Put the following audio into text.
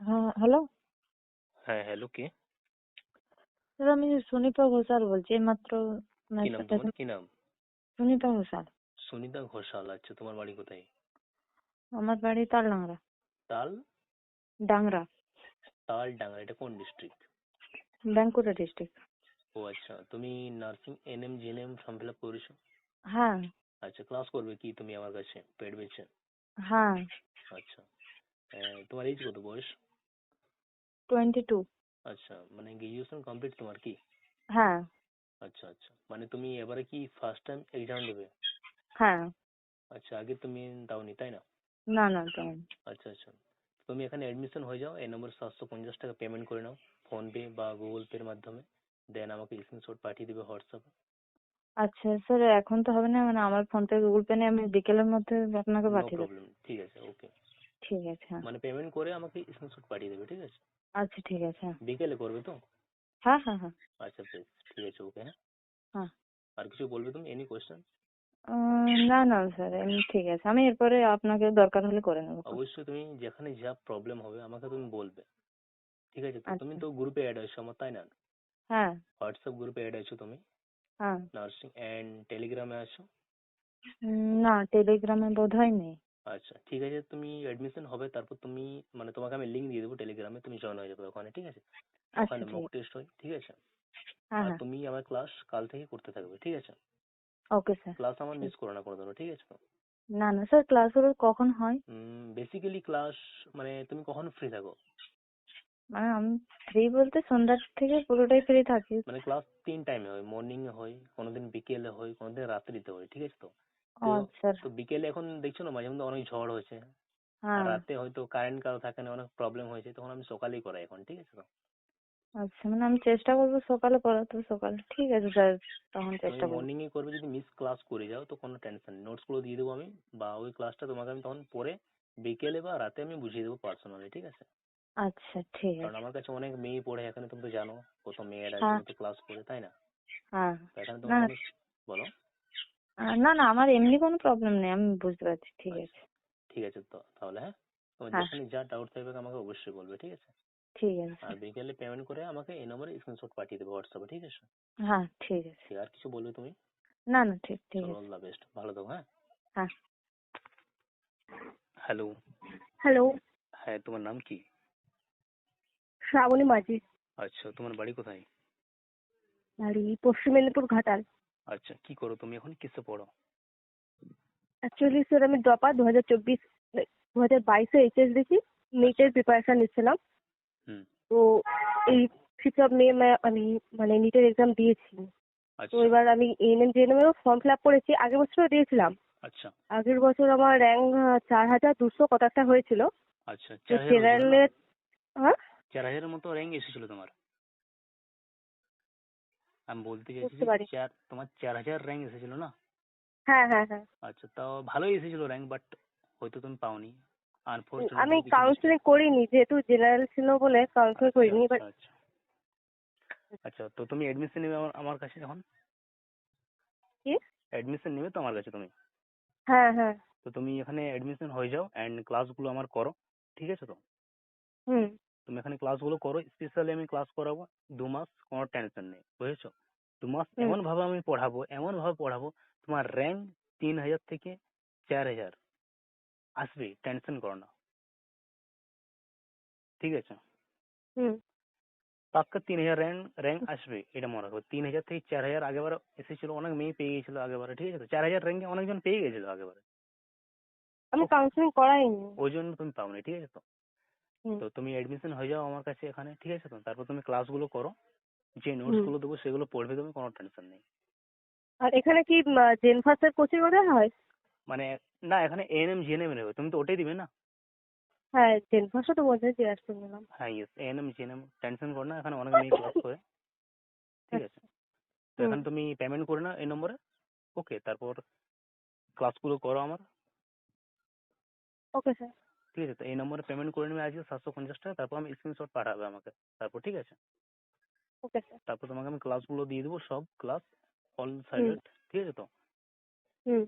হ্যাঁ হ্যালো? হ্যাঁ হ্যালো কে? স্যার আমি সুনিতা ঘোষাল বলছি এইমাত্র কি নাম তোমার? কি নাম? সুনিতা ঘোষাল। সুনিতা ঘোষাল আচ্ছা তোমার বাড়ি কোথায়? আমার বাড়ি তালডাংরা তাল? ডাংরা তাল এটা কোন ডিস্ট্রিক্ট বাঁকুড়া ডিস্ট্রিক্ট ও আচ্ছা তুমি nursing NM GNM form fill up করেছ? হ্যাঁ। আচ্ছা ক্লাস করবে কি তুমি আমার কাছে? পেড বেচে? হ্যাঁ। আচ্ছা। আহ, তোমার এজ কত বয়স? টোয়েন্টি টু আচ্ছা মানে গ্রাজুয়েশন কমপ্লিট তোমার কি? হ্যাঁ। আচ্ছা আচ্ছা। মানে তুমি এবারে কি ফার্স্ট টাইম এক্সাম দেবে? হ্যাঁ। আচ্ছা আগে তুমি দাওনি তাই না? না না তেমন আচ্ছা আচ্ছা। তুমি এখানে অ্যাডমিশন হয়ে যাও এই নম্বর সাতশো পঞ্চাশ টাকা পেমেন্ট করে নাও ফোনপে বা গুগল পের মাধ্যমে। দেন আমাকে স্ক্রিনশট পাঠিয়ে দেবে হোয়াটসঅ্যাপে আচ্ছা স্যার এখন তো হবে না মানে আমার ফোন থেকে গুগল পে নেই আমি বিকেলের মধ্যে আপনাকে পাঠিয়ে দেবো। ঠিক আছে ওকে ঠিক আছে হ্যাঁ। মানে পেমেন্ট করে আমাকে স্ক্রিনশট পাঠিয়ে দেবে ঠিক আছে? আচ্ছা ঠিক আছে হ্যাঁ। বিকেলে করবে তো? হ্যাঁ হ্যাঁ হ্যাঁ। আচ্ছা বেশ ঠিক আছে ওকে হ্যাঁ। হ্যাঁ। আর কিছু বলবে তুমি? এনি কোয়েশ্চেন উম, না না স্যার এমনি ঠিক আছে। আমি এরপরে আপনাকে দরকার হলে করে নেব। অবশ্যই তুমি যেখানে যা প্রবলেম হবে আমাকে তুমি বলবে। ঠিক আছে? তুমি আচ্ছা। তো গ্রুপে অ্যাড হয়েছো আমার তাই না? হ্যাঁ। হোয়াটসঅ্যাপ গ্রুপে অ্যাড আছো তুমি? হ্যাঁ। নার্সিং অ্যান্ড টেলিগ্রামে আছো? না টেলিগ্রামে বোধ হয় নেই। আচ্ছা ঠিক আছে। তুমি অ্যাডমিশন হবে তারপর তুমি মানে তোমাকে আমি লিংক দিয়ে দেবো টেলিগ্রামে তুমি জয়েন হয়ে যাবে ওখানে ঠিক আছে? আচ্ছা ওখানে মক টেস্ট হয় ঠিক আছে? হ্যাঁ আর হ্যাঁ। তুমি আমার ক্লাস কাল থেকে করতে থাকবে ঠিক আছে? ওকে স্যার ক্লাস আমার মিস করো না কোনো ঠিক আছে? না না স্যার ক্লাসগুলো কখন হয়? বেসিক্যালি ক্লাস মানে তুমি কখন ফ্রি থাকো? মানে আমি ফ্রি বলতে সন্ধ্যার থেকে পুরোটাই ফ্রি থাকি। মানে ক্লাস তিন টাইমে হয় মর্নিং এ হয় কোনোদিন বিকেলে হয় কোনোদিন রাত্রিতে হয় ঠিক আছে তো? তো আচ্ছা। বিকেলে এখন দেখছ না মাঝে মধ্যে অনেক ঝড় হয়েছে। হ্যাঁ। রাতে হয়তো কারেন্ট কারও থাকে না অনেক প্রবলেম হয়েছে তখন আমি সকালেই করাই এখন ঠিক আছে তো? আচ্ছা মানে আমি চেষ্টা করব সকালে পড়াতে সকালে ঠিক আছে স্যার তখন চেষ্টা করব। মর্নিং এ করবে যদি মিস ক্লাস করে যাও তো কোনো টেনশন নেই। নোটসগুলো দিয়ে দেবো আমি বা ওই ক্লাসটা তোমাকে আমি তখন পরে বিকেলে বা রাতে আমি বুঝিয়ে দেবো পার্সোনালি ঠিক আছে? আচ্ছা ঠিক আছে। কারণ আমার কাছে অনেক মেয়ে পড়ে এখানে তুমি তো জানো কত মেয়েরা হ্যাঁ। ক্লাস করে তাই না? হ্যাঁ। তো বলো। না না আমার এমনি কোনো প্রবলেম নেই আমি বুঝতে পারছি ঠিক আছে। ঠিক আছে তো তাহলে হ্যাঁ? তোমার হ্যাঁ। যা ডাউট থাকবে আমাকে অবশ্যই বলবে ঠিক আছে? ঠিক আছে। আর বিকেলে পেমেন্ট করে আমাকে এই নম্বরে স্ক্রিনশট পাঠিয়ে দেবে হোয়াটসঅ্যাপে ঠিক আছে? হ্যাঁ ঠিক আছে। ঠিক আর কিছু বলবে তুমি? না না ঠিক ঠিক চলো আছে। অল দ্য বেস্ট ভালো থাকো হ্যাঁ? হ্যাঁ। হ্যালো হ্যালো হ্যাঁ তোমার নাম কি? শ্রাবণী মাঝি। আচ্ছা তোমার বাড়ি কোথায়? বাড়ি পশ্চিম মেদিনীপুর ঘাটাল। আচ্ছা কি করো তুমি এখন? কিসে পড়ো? অ্যাকচুয়ালি স্যার আমি ড্রপার দু হাজার চব্বিশ দু হাজার বাইশে এইচএস দিয়েছি নিটের প্রিপারেশন নিচ্ছিলাম। তো এই অফ মে আমি মানে নিটের এক্সাম দিয়েছি। তো আচ্ছা এবার আমি এএনএম জিএনএমেরও ফর্ম ফিল আপ করেছি। আগের বছরও দিয়েছিলাম। আচ্ছা। আগের বছর আমার র্যাঙ্ক চার হাজার দুশো কত একটা হয়েছিল। আচ্ছা তো জেনারেলের হ্যাঁ? চার হাজারের মতো র্যাঙ্ক এসেছিল তোমার? আমি বলতে চাইছি চার তোমার চার হাজার র্যাঙ্ক এসেছিল না? হ্যাঁ হ্যাঁ হ্যাঁ। আচ্ছা তাও ভালোই এসেছিল র্যাঙ্ক বাট হয়তো তুমি পাওনি। আমি কাউন্সিলিং করিনি যেহেতু জেনারেল ছিল বলে কাউন্সিলিং করিনি এবার আচ্ছা আচ্ছা। তো তুমি এডমিশন নেবে আমার কাছে এখন? কি? এডমিশন নেবে তো আমার কাছে তুমি? হ্যাঁ হ্যাঁ। তো তুমি এখানে এডমিশন হয়ে যাও অ্যান্ড ক্লাসগুলো আমার করো ঠিক আছে তো? হুম। তুমি এখানে ক্লাসগুলো করো। স্পেশালি আমি ক্লাস করাবো দু মাস কোনো টেনশন নেই বুঝেছ? দু মাস এমন ভাবে আমি পড়াবো এমন ভাবে পড়াবো তোমার র্যাঙ্ক তিন হাজার থেকে চার হাজার আসবে টেনশন করো না। ঠিক আছে? পাক্কা তিন হাজার র্যাঙ্ক র্যাঙ্ক আসবে এটা মনে রাখো। তিন হাজার থেকে চার হাজার আগেবার এসেছিল অনেক মেয়ে পেয়ে গেছিল আগেবারে ঠিক আছে? তো চার হাজার র্যাঙ্কে অনেকজন পেয়ে গেছিল আগেবারে আমি কাউন্সিলিং করাইনি। ওই জন্য তুমি পাওনি ঠিক আছে? তো তো তুমি এডমিশন হয়ে যাও আমার কাছে এখানে ঠিক আছে তো? তারপর তুমি ক্লাসগুলো করো যে নোটসগুলো দেবো সেগুলো পড়বে তুমি কোনো টেনশন নেই। আর এখানে কি জেনফাসের কোচিং ওদের হয়? মানে না এখানে এএনএম জিএনএম নেবে তুমি তো ওটাই দিবে না? হ্যাঁ জেনফাসও তো বলছে জিজ্ঞাস করে নিলাম হ্যাঁ ইয়েস এএনএম জিএনএম টেনশন করো না এখানে অনেক মেয়ে ক্লাস করে। ঠিক আছে? তো হুম। এখানে তুমি পেমেন্ট করে নাও এই নম্বরে। ওকে তারপর ক্লাসগুলো করো আমার। ওকে স্যার ঠিক আছে তো এই নম্বরে পেমেন্ট করে নেবে আজকে সাতশো পঞ্চাশ টাকা তারপর আমি স্ক্রিনশট পাঠাবে আমাকে। তারপর ঠিক আছে? Okay sir. তারপর তোমাকে আমি ক্লাসগুলো দিয়ে দেবো সব ক্লাস অল সাবজেক্ট ঠিক আছে তো? হুম।